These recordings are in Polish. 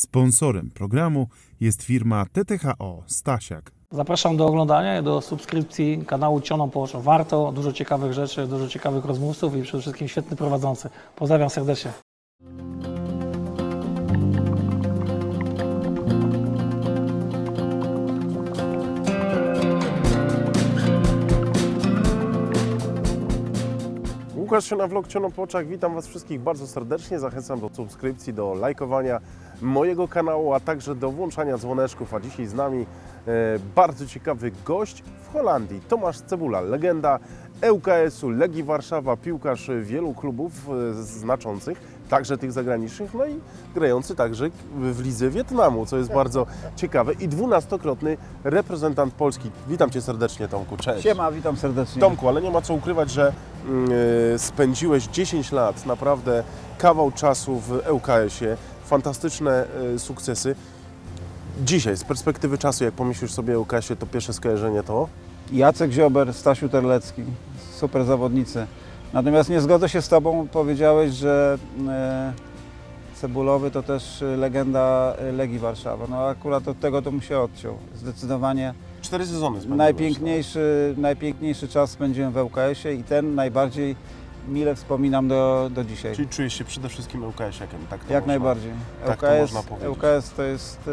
Sponsorem programu jest firma TTHO Stasiak. Zapraszam do oglądania i do subskrypcji kanału Cioną Połocz. Warto, dużo ciekawych rzeczy, dużo ciekawych rozmówców i przede wszystkim świetny prowadzący. Pozdrawiam serdecznie. Łukasz się na vlog Ciono po oczach. Witam Was wszystkich bardzo serdecznie. Zachęcam do subskrypcji, do lajkowania mojego kanału, a także do włączania dzwoneczków. A dzisiaj z nami e, bardzo ciekawy gość w Holandii. Tomasz Cebula, legenda ŁKS-u, Legii Warszawa, piłkarz wielu klubów e, znaczących, także tych zagranicznych, no i grający także w lidze Wietnamu, co jest bardzo ciekawe i dwunastokrotny reprezentant Polski. Witam Cię serdecznie Tomku, cześć. Siema, witam serdecznie. Tomku, ale nie ma co ukrywać, że mm, e, spędziłeś 10 lat, naprawdę kawał czasu w ŁKS-ie, fantastyczne e, sukcesy. Dzisiaj, z perspektywy czasu, jak pomyślisz sobie o ŁKS-ie, to pierwsze skojarzenie to? Jacek Ziober, Stasiu Terlecki, super zawodnicy. Natomiast nie zgodzę się z Tobą, powiedziałeś, że e, Cebulowy to też e, legenda Legii Warszawa. No akurat od tego to mu się odciął. Zdecydowanie Cztery sezony najpiękniejszy, najpiękniejszy czas spędziłem w ŁKS-ie i ten najbardziej mile wspominam do, do dzisiaj. Czyli czujesz się przede wszystkim ŁKS-iakiem, tak to Jak można- najbardziej. tak to ŁKS, można powiedzieć. ŁKS to jest e,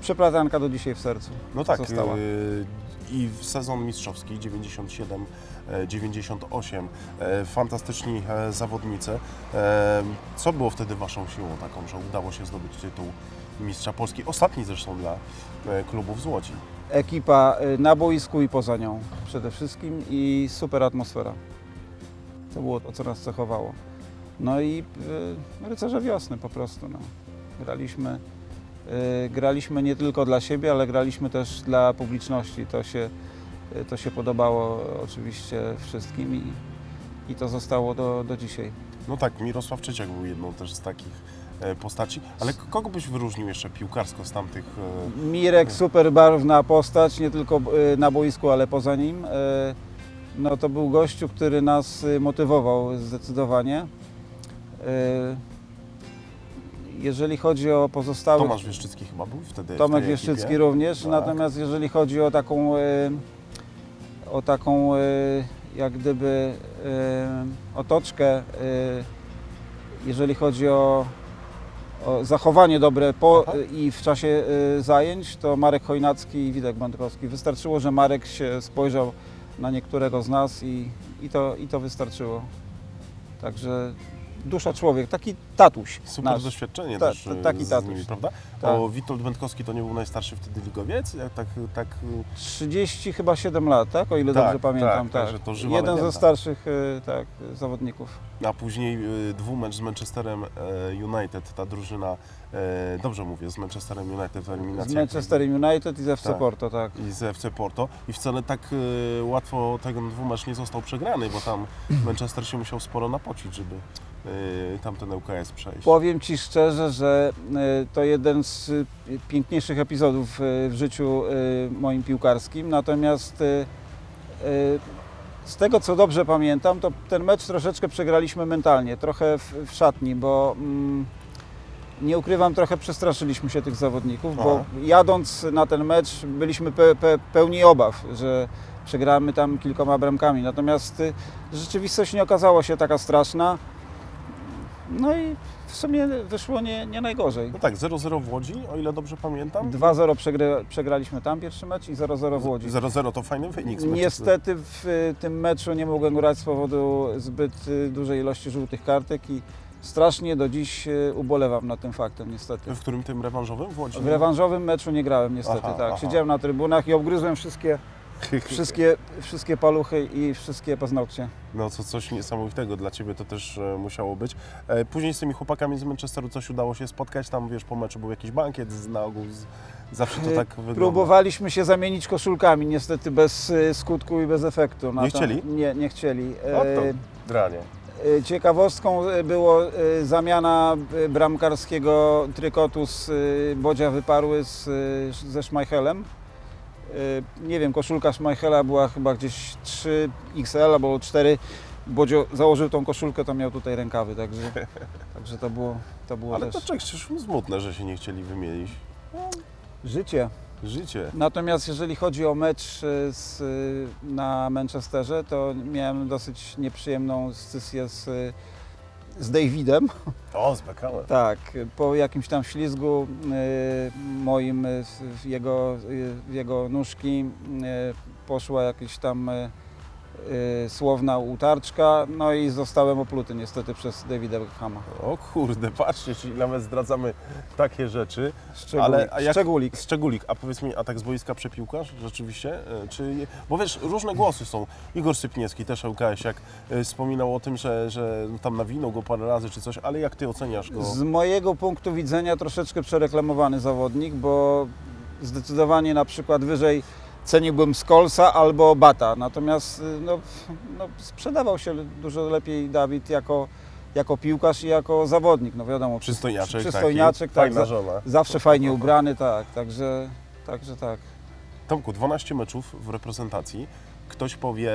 przeplatanka do dzisiaj w sercu. No tak, Została. y, i w sezon mistrzowski 97, e, 98, e, fantastyczni e, zawodnicy. E, Co było wtedy Waszą siłą taką, że udało się zdobyć tytuł mistrza Polski? Ostatni zresztą dla e, klubów z Łodzi. ekipa y, na boisku i poza nią przede wszystkim i super atmosfera. To było to, co nas cechowało. No i y, rycerze wiosny po prostu. No. Graliśmy, y, graliśmy nie tylko dla siebie, ale graliśmy też dla publiczności. To się, y, to się podobało oczywiście wszystkim i, i to zostało do, do dzisiaj. No tak, Mirosław Czyciak był jedną też z takich e, postaci, ale kogo byś wyróżnił jeszcze piłkarsko z tamtych... e, Mirek super barwna postać, nie tylko y, na boisku, ale poza nim. No to był gościu, który nas y, motywował zdecydowanie. Y, Jeżeli chodzi o pozostałych, Tomasz Wieszczycki chyba był wtedy w Tomek tej Wieszczycki również, Tak. natomiast jeżeli chodzi o taką, y, o taką jak gdyby otoczkę, jeżeli chodzi o, o zachowanie dobre po Aha. i w czasie zajęć, to Marek Chojnacki i Witek Bandkowski. Wystarczyło, że Marek się spojrzał na niektórego z nas i, i, to, i to wystarczyło. Także dusza człowiek, taki tatuś Super nasz. doświadczenie Ta- też ta- e, taki z tatuś. nimi, prawda? Tak. O, Witold Będkowski to nie był najstarszy wtedy ligowiec? Jak tak, tak, e, 30 chyba 7 lat, tak? O ile Tak, dobrze pamiętam. tak, także to żywa Jeden legenda. ze starszych y, tak, zawodników. a później e, dwumecz z Manchesterem e, United, ta drużyna, e, dobrze mówię, z Manchesterem United w Z eliminacji. Manchester United i z FC Tak. Porto, tak. i z FC Porto i wcale tak e, łatwo ten dwumecz nie został przegrany, bo tam Manchester się musiał sporo napocić, żeby e, tamten ŁKS przejść. Powiem Ci szczerze, że y, to jeden z y, piękniejszych epizodów y, w życiu y, moim piłkarskim. Natomiast y, y, z tego co dobrze pamiętam, to ten mecz troszeczkę przegraliśmy mentalnie, trochę w, szatni, bo mm, nie ukrywam, trochę przestraszyliśmy się tych zawodników, bo jadąc na ten mecz byliśmy pe, pe, pełni obaw, że przegramy tam kilkoma bramkami. Natomiast y, rzeczywistość nie okazała się taka straszna. No i w sumie wyszło nie, nie najgorzej. No tak, 0-0 w Łodzi, o ile dobrze pamiętam. 2-0 przegra, przegraliśmy tam pierwszy mecz i 0-0 w Łodzi. 0-0 to fajny wynik. z Niestety w y, tym meczu nie mogłem grać z powodu zbyt y, dużej ilości żółtych kartek i strasznie do dziś y, ubolewam nad tym faktem niestety. W którym tym rewanżowym w Łodzi? W rewanżowym meczu nie grałem niestety, Aha, tak. aha. Siedziałem na trybunach i obgryzłem wszystkie, wszystkie, wszystkie paluchy i wszystkie paznokcie. No to coś niesamowitego dla Ciebie to też e, musiało być. E, później z tymi chłopakami z Manchesteru coś udało się spotkać, tam wiesz, po meczu był jakiś bankiet z, na ogół, z, zawsze to tak wygląda. Próbowaliśmy się zamienić koszulkami, niestety bez y, skutku i bez efektu. Nie chcieli? Nie, nie chcieli. O to E, dranie. e, Ciekawostką e, było e, zamiana e, bramkarskiego trykotu z e, Bodzia Wyparły z, e, ze Schmeichelem. E, Nie wiem, koszulka Schmeichela była chyba gdzieś 3XL albo 4 Bodzio założył tą koszulkę, to miał tutaj rękawy, także, także to było, to było Ale też to czekaj, przecież smutne, że się nie chcieli wymienić. życie. Życie. Natomiast jeżeli chodzi o mecz y, z, y, na Manchesterze, to miałem dosyć nieprzyjemną scysję z, y, z Davidem. O, z Beckhamem. Tak, po jakimś tam ślizgu y, moim y, jego, y, jego nóżki poszła jakaś tam słowna utarczka, no i zostałem opluty niestety przez Davida Beckhama. O kurde, patrzcie, czyli nawet zdradzamy takie rzeczy. Szczególik. Ale a jak- Szczególik. Szczególik, a powiedz mi, a tak z boiska przepiłkarz rzeczywiście? E, Czy, bo wiesz, różne głosy są. Igor Sypniewski, też ŁKS, jak e, wspominał o tym, że, że tam nawinął go parę razy czy coś, ale jak ty oceniasz go? Z mojego punktu widzenia troszeczkę przereklamowany zawodnik, bo zdecydowanie na przykład wyżej ceniłbym Skolsa albo Bata. Natomiast y, no, no, sprzedawał się dużo lepiej Dawid jako, jako piłkarz i jako zawodnik. No wiadomo, Przystojniaczek, przystojniaczek, taki, tak, fajna za- żona. zawsze fajnie ubrany, tak, także, także tak. Tomku, 12 meczów w reprezentacji. Ktoś powie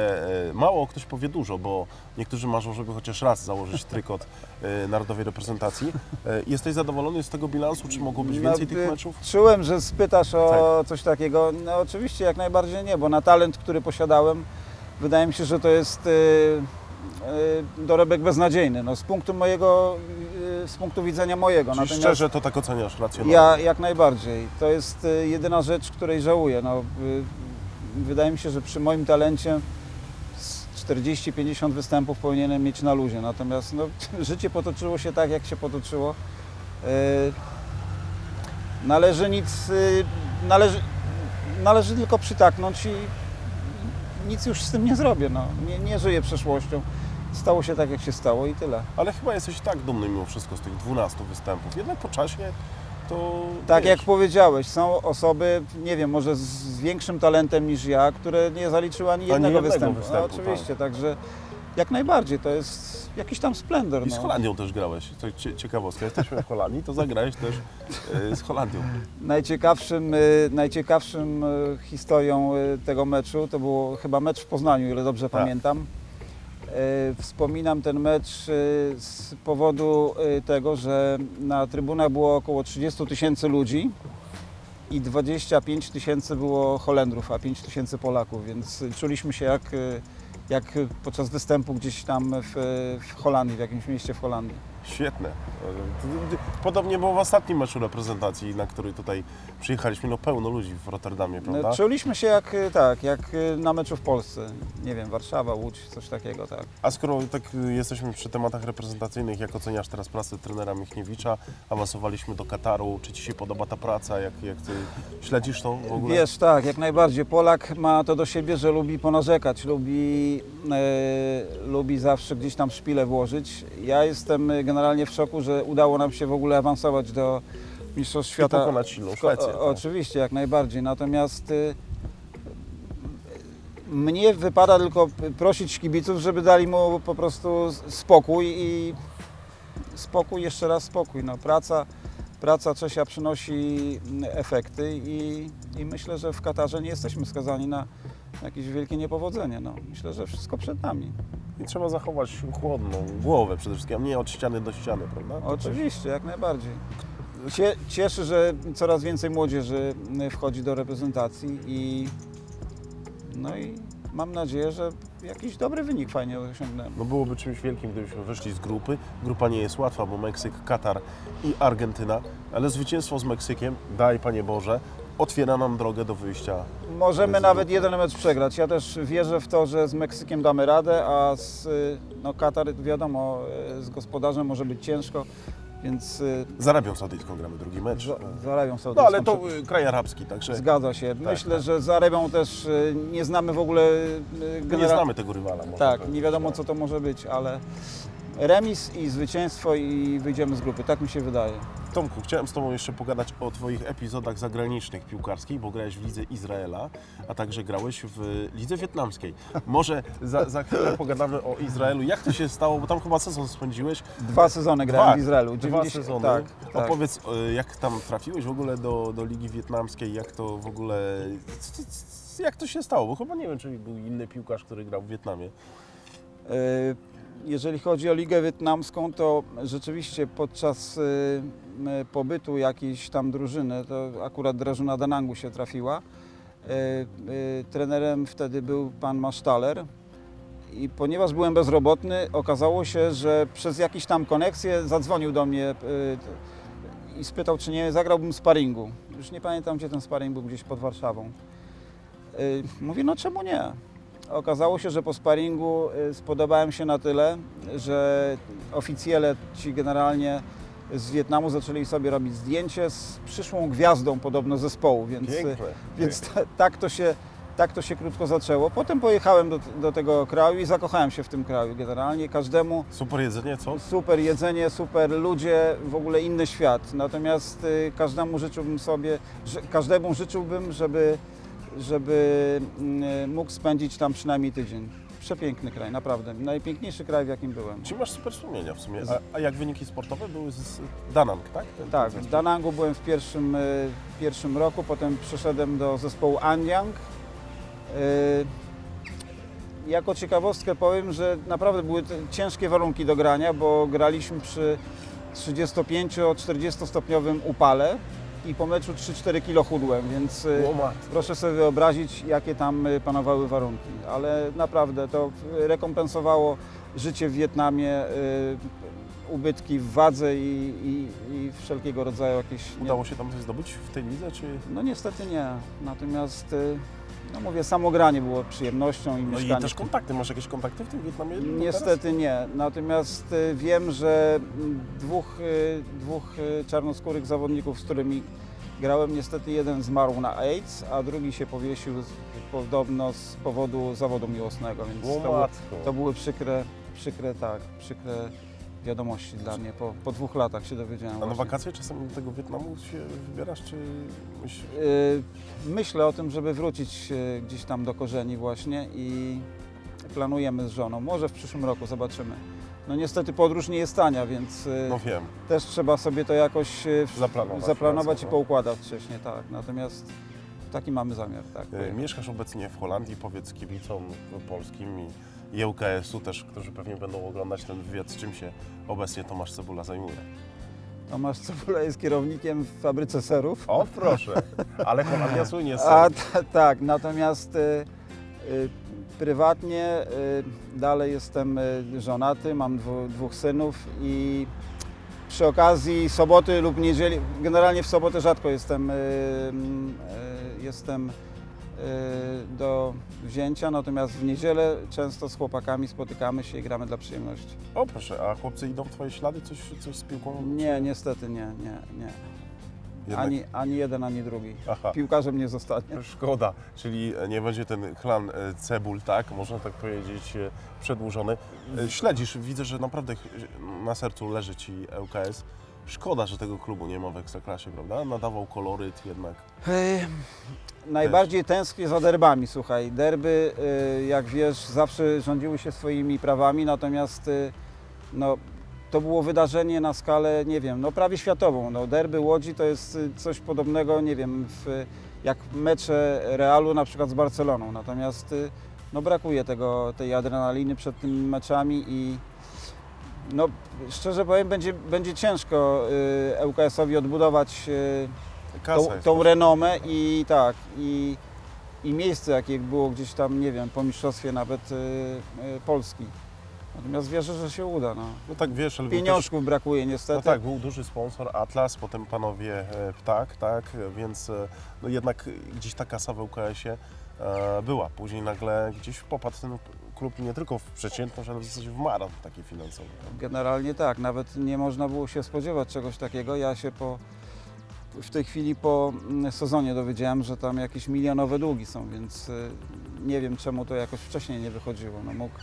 e, mało, ktoś powie dużo, bo niektórzy marzą, żeby chociaż raz założyć trykot e, narodowej reprezentacji. E, Jesteś zadowolony z tego bilansu, czy mogło być więcej No, tych y, meczów? Czułem, że spytasz o coś takiego. No oczywiście jak najbardziej nie, bo na talent, który posiadałem, wydaje mi się, że to jest y, y, dorobek beznadziejny. No, z punktu mojego, z punktu widzenia mojego. Czyli szczerze to tak oceniasz racjonalnie? ja jak najbardziej. To jest jedyna rzecz, której żałuję. No, wydaje mi się, że przy moim talencie z 40-50 występów powinienem mieć na luzie. Natomiast no, życie potoczyło się tak, jak się potoczyło. Y, Należy nic, y, należy, należy tylko przytaknąć i nic już z tym nie zrobię. No. Nie, nie żyję przeszłością. Stało się tak, jak się stało i tyle. Ale chyba jesteś tak dumny mimo wszystko z tych 12 występów. Jednak po czasie to Tak wiesz, jak powiedziałeś, są osoby, nie wiem, może z, większym talentem niż ja, które nie zaliczyły ani jednego, jednego występu. występu, no, oczywiście, także jak najbardziej, to jest jakiś tam splendor. I z no. Holandią też grałeś. To cie- ciekawostka. Jesteśmy w Holandii, to zagrałeś też e, z Holandią. Najciekawszym, y, najciekawszym y, historią tego meczu to było chyba mecz w Poznaniu, ile dobrze Tak. pamiętam. Y, Wspominam ten mecz y, z powodu y, tego, że na trybunach było około 30 tysięcy ludzi i 25 tysięcy było Holendrów, a 5 tysięcy Polaków, więc czuliśmy się jak, jak podczas występu gdzieś tam w, w Holandii, w jakimś mieście w Holandii. Świetne. Podobnie było w ostatnim meczu reprezentacji, na który tutaj przyjechaliśmy. No pełno ludzi w Rotterdamie, prawda? No, czuliśmy się jak, y, tak, jak y, na meczu w Polsce. Nie wiem, Warszawa, Łódź, coś takiego, tak. A skoro tak y, jesteśmy przy tematach reprezentacyjnych, jak oceniasz teraz pracę trenera Michniewicza? Awansowaliśmy do Kataru. Czy Ci się podoba ta praca? Jak, jak Ty śledzisz to w ogóle? Wiesz, tak, jak najbardziej. Polak ma to do siebie, że lubi ponarzekać, lubi, e, lubi zawsze gdzieś tam szpilę włożyć. Ja jestem generalnie w szoku, że udało nam się w ogóle awansować do Mistrzostw I Świata. pokonać silną Szwecję. o, tak. Oczywiście, jak najbardziej. Natomiast y, mnie wypada tylko prosić kibiców, żeby dali mu po prostu spokój i spokój, jeszcze raz spokój. No, praca, praca Czesia przynosi mm, efekty i, i myślę, że w Katarze nie jesteśmy skazani na jakieś wielkie niepowodzenie. No, myślę, że wszystko przed nami. I trzeba zachować chłodną głowę przede wszystkim, a nie od ściany do ściany, prawda? To Oczywiście, jak najbardziej. Cie, cieszy, że coraz więcej młodzieży wchodzi do reprezentacji i no i mam nadzieję, że jakiś dobry wynik fajnie osiągnęmy. No byłoby czymś wielkim, gdybyśmy wyszli z grupy. Grupa nie jest łatwa, bo Meksyk, Katar i Argentyna, ale zwycięstwo z Meksykiem, daj Panie Boże, otwiera nam drogę do wyjścia. Możemy Z nawet jeden mecz przegrać. Ja też wierzę w to, że z Meksykiem damy radę, a z y, no, Katar wiadomo, y, z gospodarzem może być ciężko, więc y, Z Arabią Saudyjską gramy drugi mecz. za, z Arabią No Saudyjską. ale to y, kraj arabski, także Zgadza się. Myślę, tak. że z Arabią też y, nie znamy w ogóle y, nie genera- znamy tego rywala. Tak, powiedzieć, nie wiadomo tak. co to może być, ale remis i zwycięstwo i wyjdziemy z grupy, tak mi się wydaje. Tomku, chciałem z Tobą jeszcze pogadać o Twoich epizodach zagranicznych piłkarskich, bo grałeś w lidze Izraela, a także grałeś w lidze wietnamskiej. Może za, za chwilę pogadamy o Izraelu. Jak to się stało, bo tam chyba sezon spędziłeś. Dwa sezony grałem Dwa. w Izraelu. Dwa 90 sezony. Tak, tak. Opowiedz, y, jak tam trafiłeś w ogóle do, do Ligi Wietnamskiej, jak to w ogóle, jak to się stało, bo chyba nie wiem, czy był inny piłkarz, który grał w Wietnamie. E, Jeżeli chodzi o Ligę Wietnamską, to rzeczywiście podczas m, pobytu jakiejś tam drużyny, to akurat drużyna Danangu się trafiła, e, e, trenerem wtedy był pan Masztaler i ponieważ byłem bezrobotny, okazało się, że przez jakieś tam koneksje zadzwonił do mnie i spytał, czy nie zagrałbym sparingu. Już nie pamiętam, gdzie ten sparing był, gdzieś pod Warszawą. Y, Mówi, no czemu nie? Okazało się, że po sparingu y, spodobałem się na tyle, że oficjele ci generalnie z Wietnamu zaczęli sobie robić zdjęcie z przyszłą gwiazdą podobno zespołu, więc, y, Piękne. więc ta, tak, to się, tak to się krótko zaczęło. Potem pojechałem do, do tego kraju i zakochałem się w tym kraju generalnie. Każdemu Super jedzenie, co? super jedzenie, super ludzie, w ogóle inny świat. Natomiast y, każdemu życzyłbym sobie, każdemu życzyłbym, żeby, żeby mm, mógł spędzić tam przynajmniej tydzień. Przepiękny kraj, naprawdę. Najpiękniejszy kraj, w jakim byłem. Czy masz super wspomnienia w sumie? A, a jak wyniki sportowe były z Danang, tak? Ten, Tak, ten w. Danangu byłem w pierwszym, y, pierwszym roku, potem przeszedłem do zespołu Anyang. Y, Jako ciekawostkę powiem, że naprawdę były ciężkie warunki do grania, bo graliśmy przy 35-40 stopniowym upale i po meczu 3-4 kilo chudłem, więc y, proszę sobie wyobrazić, jakie tam y, panowały warunki. Ale naprawdę to y, rekompensowało życie w Wietnamie, ubytki w wadze i, i, i wszelkiego rodzaju jakieś... nie- Udało się tam coś zdobyć w tej lidze, czy... No niestety nie. Natomiast, no mówię, samo granie było przyjemnością i No mieszkanie. i też kontakty. Masz jakieś kontakty w tym Wietnamie? Niestety nie. Natomiast y, wiem, że mm, dwóch, y, dwóch y, czarnoskórych zawodników, z którymi grałem, niestety jeden zmarł na AIDS, a drugi się powiesił z, podobno z powodu zawodu miłosnego, więc Teraz? O to, matko. to były przykre, przykre, tak, przykre wiadomości dla mnie. Po, po dwóch latach się dowiedziałem. A na właśnie. wakacje czasem do tego Wietnamu się wybierasz, czy myślisz... Y, Myślę o tym, żeby wrócić y, gdzieś tam do korzeni właśnie i planujemy z żoną. Może w przyszłym roku zobaczymy. No niestety podróż nie jest tania, więc y, No wiem. też trzeba sobie to jakoś y, w- Zaplanować zaplanować i finansowo. poukładać wcześniej, tak. Natomiast taki mamy zamiar, tak. E, Mieszkasz obecnie w Holandii, powiedz kibicom polskim i, i ŁKS-u też, którzy pewnie będą oglądać ten wywiad, z czym się obecnie Tomasz Cebula zajmuje. Tomasz Cebula jest kierownikiem w fabryce serów. O proszę, ale Holandia słynie z A, tak, natomiast y, y, prywatnie y, dalej jestem y, żonaty, mam dwu, dwóch synów i przy okazji soboty lub niedzieli, generalnie w sobotę rzadko jestem, y, y, jestem do wzięcia, natomiast w niedzielę często z chłopakami spotykamy się i gramy dla przyjemności. O proszę, a chłopcy idą w Twoje ślady? Coś, coś z piłką? Nie, niestety nie, nie, nie. Jednak- Ani, ani jeden, ani drugi. Aha. Piłkarzem nie zostanie. Szkoda, czyli nie będzie ten klan e, Cebul, tak, można tak powiedzieć, e, przedłużony. E, Śledzisz, widzę, że naprawdę na sercu leży Ci ŁKS. Szkoda, że tego klubu nie ma w Ekstraklasie, prawda? Nadawał koloryt jednak. Ej, Najbardziej tęsknię za derbami, słuchaj. Derby, y, jak wiesz, zawsze rządziły się swoimi prawami, natomiast y, no, to było wydarzenie na skalę, nie wiem, no prawie światową. No, derby Łodzi to jest y, coś podobnego, nie wiem, w, jak mecze Realu na przykład z Barceloną. Natomiast no, brakuje tego, tej adrenaliny przed tymi meczami i no, szczerze powiem, będzie, będzie ciężko y, ŁKS-owi odbudować y, Kasa tą, jest tą renomę i tak, i, i miejsce, jakie było gdzieś tam, nie wiem, po mistrzostwie nawet y, y, Polski. Natomiast wierzę, że się uda. No. No tak wiesz, ale Pieniążków brakuje niestety. No tak, był duży sponsor Atlas, potem panowie e, Ptak, tak, e, więc e, no jednak gdzieś ta kasa w ŁKS-ie e, była. Później nagle gdzieś popadł ten klub nie tylko w przeciętność, ale w zasadzie w maraton taki finansowy. Generalnie tak, nawet nie można było się spodziewać czegoś takiego. Ja się po, w tej chwili po mm, sezonie dowiedziałem, że tam jakieś milionowe długi są, więc y, nie wiem czemu to jakoś wcześniej nie wychodziło. No, mógł,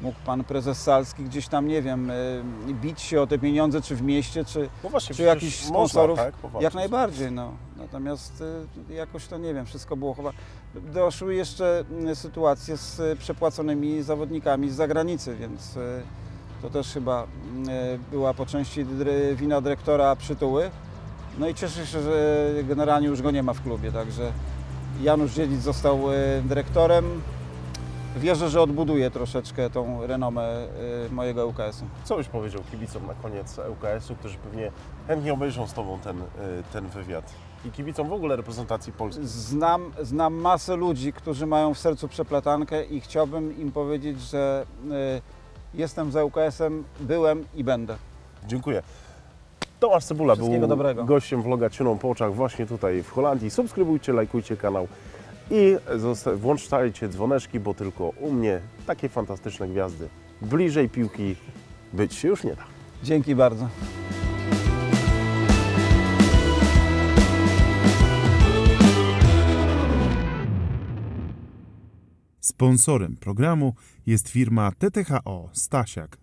mógł pan prezes Salski gdzieś tam, nie wiem, y, bić się o te pieniądze, czy w mieście, czy, No właśnie, Czy przecież jakichś można, sponsorów? tak, powalczyć. Jak najbardziej, no. Natomiast y, jakoś to nie wiem, wszystko było chyba. Doszły jeszcze y, sytuacje z y, przepłaconymi zawodnikami z zagranicy, więc y, to też chyba y, była po części dry- wina dyrektora przytuły. No i cieszę się, że generalnie już go nie ma w klubie, także Janusz Dziedzic został y, dyrektorem. Wierzę, że odbuduję troszeczkę tą renomę y, mojego ŁKS-u. Co byś powiedział kibicom na koniec ŁKS-u, którzy pewnie chętnie obejrzą z Tobą ten, y, ten wywiad? I kibicom w ogóle reprezentacji Polski. Znam, znam masę ludzi, którzy mają w sercu przeplatankę i chciałbym im powiedzieć, że y, jestem za ŁKS-em, byłem i będę. Dziękuję. Tomasz Cebula był dobrego. gościem vloga Cioną po oczach właśnie tutaj w Holandii. Subskrybujcie, lajkujcie kanał i włączajcie dzwoneczki, bo tylko u mnie takie fantastyczne gwiazdy bliżej piłki być się już nie da. Dzięki bardzo. Sponsorem programu jest firma TTHO Stasiak.